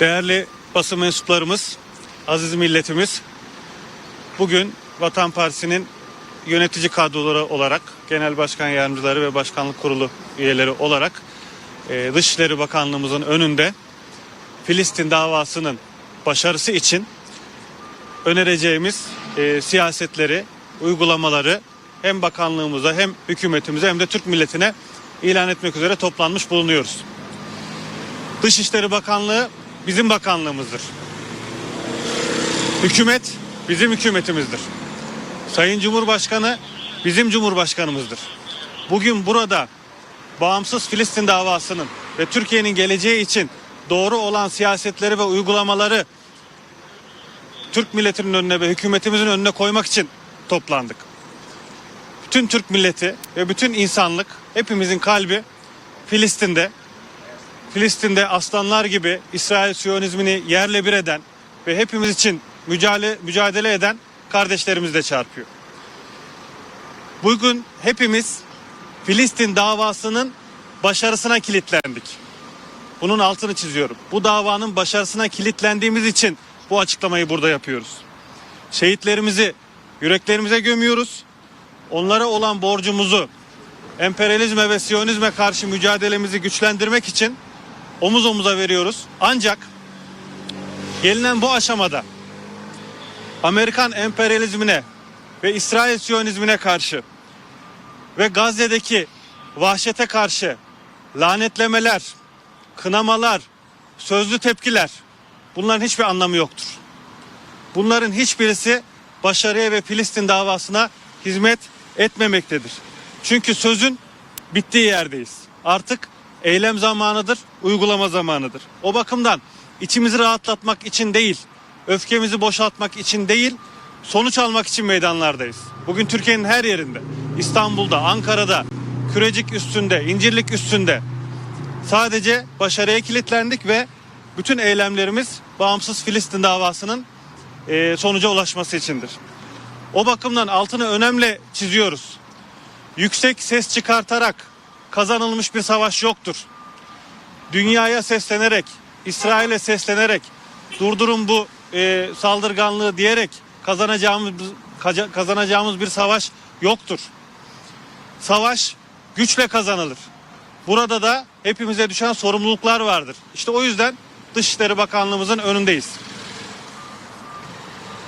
Değerli basın mensuplarımız, aziz milletimiz, bugün Vatan Partisi'nin yönetici kadroları olarak, genel başkan yardımcıları ve başkanlık kurulu üyeleri olarak e, Dışişleri Bakanlığımızın önünde Filistin davasının başarısı için önereceğimiz e, siyasetleri, uygulamaları hem bakanlığımıza hem hükümetimize hem de Türk milletine ilan etmek üzere toplanmış bulunuyoruz. Dışişleri Bakanlığı bizim bakanlığımızdır. Hükümet bizim hükümetimizdir. Sayın Cumhurbaşkanı bizim cumhurbaşkanımızdır. Bugün burada bağımsız Filistin davasının ve Türkiye'nin geleceği için doğru olan siyasetleri ve uygulamaları Türk milletinin önüne ve hükümetimizin önüne koymak için toplandık. Bütün Türk milleti ve bütün insanlık hepimizin kalbi Filistin'de. Filistin'de aslanlar gibi İsrail Siyonizmini yerle bir eden ve hepimiz için mücadele, mücadele eden kardeşlerimiz de çarpıyor. Bugün hepimiz Filistin davasının başarısına kilitlendik. Bunun altını çiziyorum. Bu davanın başarısına kilitlendiğimiz için bu açıklamayı burada yapıyoruz. Şehitlerimizi yüreklerimize gömüyoruz. Onlara olan borcumuzu emperyalizme ve siyonizme karşı mücadelemizi güçlendirmek için omuz omuza veriyoruz. Ancak gelinen bu aşamada Amerikan emperyalizmine ve İsrail siyonizmine karşı ve Gazze'deki vahşete karşı lanetlemeler, kınamalar, sözlü tepkiler bunların hiçbir anlamı yoktur. Bunların hiçbirisi başarıya ve Filistin davasına hizmet etmemektedir. Çünkü sözün bittiği yerdeyiz. Artık eylem zamanıdır, uygulama zamanıdır. O bakımdan içimizi rahatlatmak için değil, öfkemizi boşaltmak için değil, sonuç almak için meydanlardayız. Bugün Türkiye'nin her yerinde, İstanbul'da, Ankara'da, Kürecik üstünde, İncirlik üstünde sadece başarıya kilitlendik ve bütün eylemlerimiz bağımsız Filistin davasının e, sonuca ulaşması içindir. O bakımdan altını önemli çiziyoruz. Yüksek ses çıkartarak kazanılmış bir savaş yoktur. Dünyaya seslenerek, İsrail'e seslenerek durdurun bu e, saldırganlığı diyerek kazanacağımız kaza- kazanacağımız bir savaş yoktur. Savaş güçle kazanılır. Burada da hepimize düşen sorumluluklar vardır. İşte o yüzden Dışişleri Bakanlığımızın önündeyiz.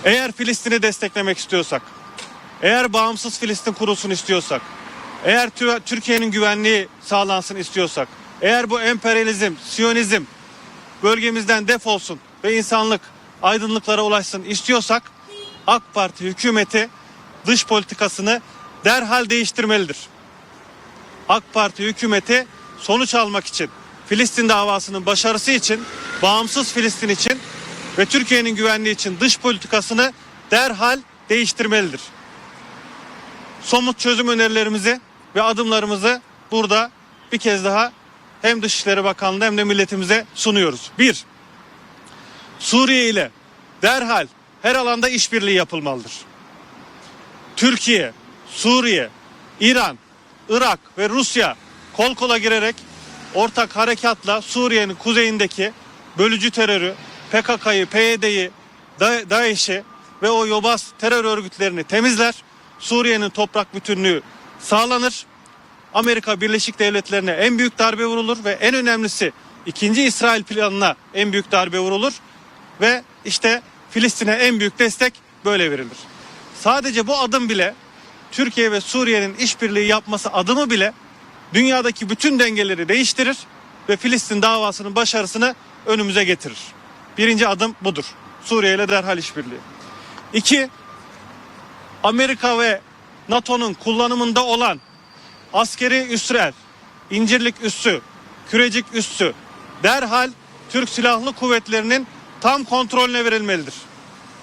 Eğer Filistin'i desteklemek istiyorsak, eğer bağımsız Filistin kurulsun istiyorsak, eğer Tü- Türkiye'nin güvenliği sağlansın istiyorsak, eğer bu emperyalizm, siyonizm bölgemizden defolsun ve insanlık aydınlıklara ulaşsın istiyorsak AK Parti hükümeti dış politikasını derhal değiştirmelidir. AK Parti hükümeti sonuç almak için, Filistin davasının başarısı için, bağımsız Filistin için ve Türkiye'nin güvenliği için dış politikasını derhal değiştirmelidir. Somut çözüm önerilerimizi ve adımlarımızı burada bir kez daha hem Dışişleri Bakanlığı hem de milletimize sunuyoruz. Bir, Suriye ile derhal her alanda işbirliği yapılmalıdır. Türkiye, Suriye, İran, Irak ve Rusya kol kola girerek ortak harekatla Suriye'nin kuzeyindeki bölücü terörü, PKK'yı, PYD'yi, Da- DAEŞ'i ve o yobaz terör örgütlerini temizler. Suriye'nin toprak bütünlüğü sağlanır. Amerika Birleşik Devletleri'ne en büyük darbe vurulur ve en önemlisi ikinci İsrail planına en büyük darbe vurulur ve işte Filistin'e en büyük destek böyle verilir. Sadece bu adım bile Türkiye ve Suriye'nin işbirliği yapması adımı bile dünyadaki bütün dengeleri değiştirir ve Filistin davasının başarısını önümüze getirir. Birinci adım budur. Suriye ile derhal işbirliği. İki, Amerika ve NATO'nun kullanımında olan askeri üsler, incirlik üssü, kürecik üssü derhal Türk Silahlı Kuvvetleri'nin tam kontrolüne verilmelidir.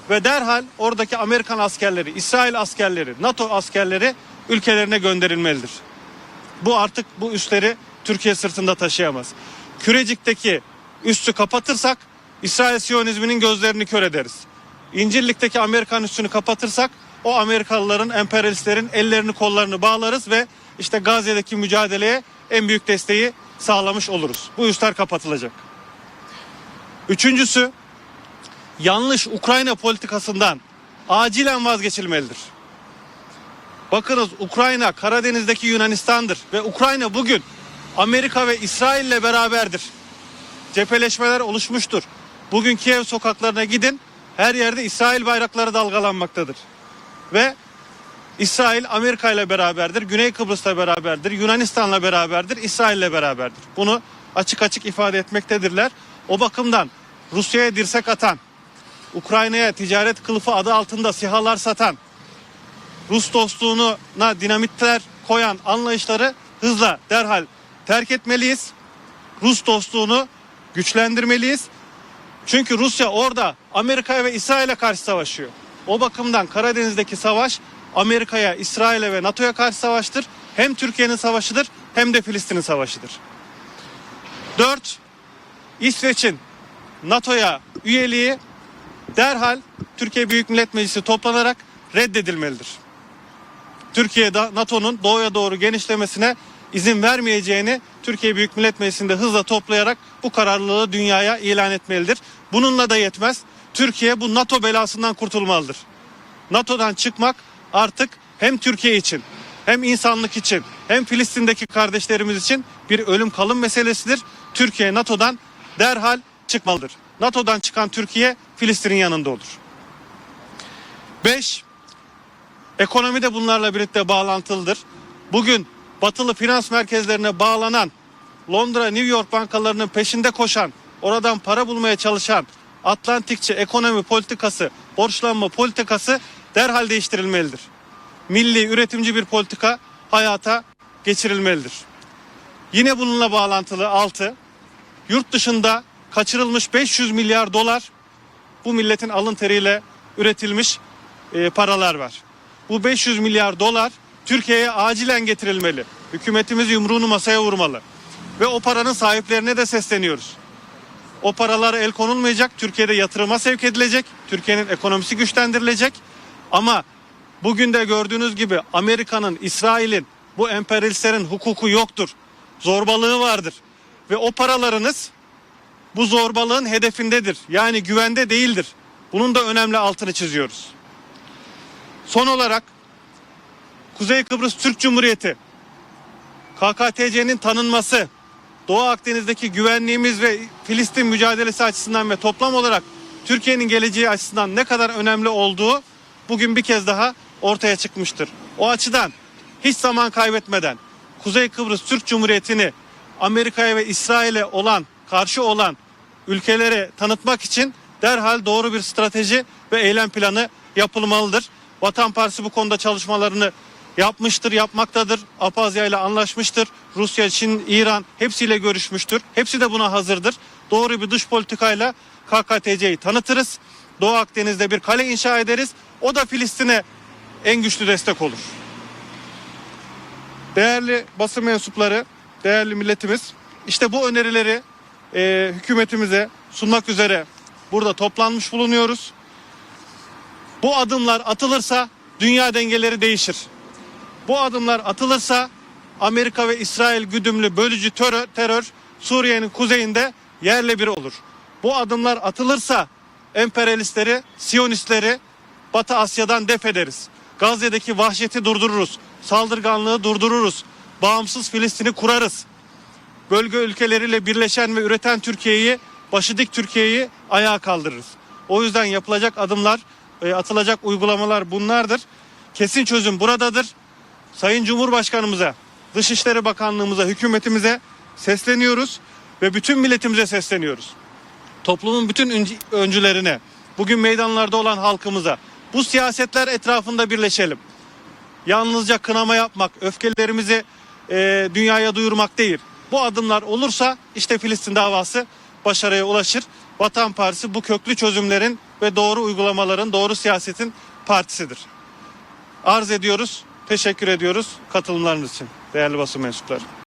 Ve derhal oradaki Amerikan askerleri, İsrail askerleri, NATO askerleri ülkelerine gönderilmelidir. Bu artık bu üsleri Türkiye sırtında taşıyamaz. Kürecik'teki üssü kapatırsak İsrail Siyonizminin gözlerini kör ederiz. İncirlik'teki Amerikan üssünü kapatırsak o Amerikalıların, emperyalistlerin ellerini kollarını bağlarız ve işte Gazze'deki mücadeleye en büyük desteği sağlamış oluruz. Bu üsler kapatılacak. Üçüncüsü yanlış Ukrayna politikasından acilen vazgeçilmelidir. Bakınız Ukrayna Karadeniz'deki Yunanistan'dır ve Ukrayna bugün Amerika ve İsrail ile beraberdir. Cepheleşmeler oluşmuştur. Bugün Kiev sokaklarına gidin her yerde İsrail bayrakları dalgalanmaktadır. Ve İsrail Amerika ile beraberdir, Güney Kıbrıs'la beraberdir, Yunanistan'la beraberdir, İsrail ile beraberdir. Bunu açık açık ifade etmektedirler. O bakımdan Rusya'ya dirsek atan, Ukrayna'ya ticaret kılıfı adı altında sihalar satan, Rus dostluğuna dinamitler koyan anlayışları hızla derhal terk etmeliyiz. Rus dostluğunu güçlendirmeliyiz. Çünkü Rusya orada Amerika'ya ve İsrail'e karşı savaşıyor. O bakımdan Karadeniz'deki savaş Amerika'ya, İsrail'e ve NATO'ya karşı savaştır. Hem Türkiye'nin savaşıdır hem de Filistin'in savaşıdır. 4. İsveç'in NATO'ya üyeliği derhal Türkiye Büyük Millet Meclisi toplanarak reddedilmelidir. Türkiye NATO'nun doğuya doğru genişlemesine izin vermeyeceğini Türkiye Büyük Millet Meclisi'nde hızla toplayarak bu kararlılığı dünyaya ilan etmelidir. Bununla da yetmez. Türkiye bu NATO belasından kurtulmalıdır. NATO'dan çıkmak artık hem Türkiye için hem insanlık için hem Filistin'deki kardeşlerimiz için bir ölüm kalım meselesidir. Türkiye NATO'dan derhal çıkmalıdır. NATO'dan çıkan Türkiye Filistin'in yanında olur. 5. Ekonomi de bunlarla birlikte bağlantılıdır. Bugün batılı finans merkezlerine bağlanan Londra, New York bankalarının peşinde koşan, oradan para bulmaya çalışan Atlantikçi ekonomi politikası, borçlanma politikası derhal değiştirilmelidir. Milli üretimci bir politika hayata geçirilmelidir. Yine bununla bağlantılı 6. Yurt dışında kaçırılmış 500 milyar dolar bu milletin alın teriyle üretilmiş e, paralar var. Bu 500 milyar dolar Türkiye'ye acilen getirilmeli. Hükümetimiz yumruğunu masaya vurmalı. Ve o paranın sahiplerine de sesleniyoruz. O paralara el konulmayacak. Türkiye'de yatırıma sevk edilecek. Türkiye'nin ekonomisi güçlendirilecek. Ama bugün de gördüğünüz gibi Amerika'nın, İsrail'in, bu emperyalistlerin hukuku yoktur. Zorbalığı vardır. Ve o paralarınız bu zorbalığın hedefindedir. Yani güvende değildir. Bunun da önemli altını çiziyoruz. Son olarak Kuzey Kıbrıs Türk Cumhuriyeti KKTC'nin tanınması, Doğu Akdeniz'deki güvenliğimiz ve Filistin mücadelesi açısından ve toplam olarak Türkiye'nin geleceği açısından ne kadar önemli olduğu bugün bir kez daha ortaya çıkmıştır. O açıdan hiç zaman kaybetmeden Kuzey Kıbrıs Türk Cumhuriyeti'ni Amerika'ya ve İsrail'e olan, karşı olan ülkelere tanıtmak için derhal doğru bir strateji ve eylem planı yapılmalıdır. Vatan Partisi bu konuda çalışmalarını yapmıştır, yapmaktadır. Apazya ile anlaşmıştır. Rusya, Çin, İran hepsiyle görüşmüştür. Hepsi de buna hazırdır. Doğru bir dış politikayla KKTC'yi tanıtırız. Doğu Akdeniz'de bir kale inşa ederiz. O da Filistin'e en güçlü destek olur. Değerli basın mensupları, değerli milletimiz, işte bu önerileri e, hükümetimize sunmak üzere burada toplanmış bulunuyoruz. Bu adımlar atılırsa dünya dengeleri değişir. Bu adımlar atılırsa Amerika ve İsrail güdümlü bölücü terör, terör Suriye'nin kuzeyinde yerle bir olur. Bu adımlar atılırsa emperyalistleri, siyonistleri Batı Asya'dan def ederiz. Gazze'deki vahşeti durdururuz. Saldırganlığı durdururuz. Bağımsız Filistin'i kurarız. Bölge ülkeleriyle birleşen ve üreten Türkiye'yi, başı dik Türkiye'yi ayağa kaldırırız. O yüzden yapılacak adımlar, e, atılacak uygulamalar bunlardır. Kesin çözüm buradadır. Sayın Cumhurbaşkanımıza, Dışişleri Bakanlığımıza, hükümetimize sesleniyoruz ve bütün milletimize sesleniyoruz. Toplumun bütün öncü- öncülerine, bugün meydanlarda olan halkımıza bu siyasetler etrafında birleşelim. Yalnızca kınama yapmak, öfkelerimizi e, dünyaya duyurmak değil. Bu adımlar olursa işte Filistin davası başarıya ulaşır. Vatan Partisi bu köklü çözümlerin ve doğru uygulamaların, doğru siyasetin partisidir. Arz ediyoruz, teşekkür ediyoruz katılımlarınız için değerli basın mensupları.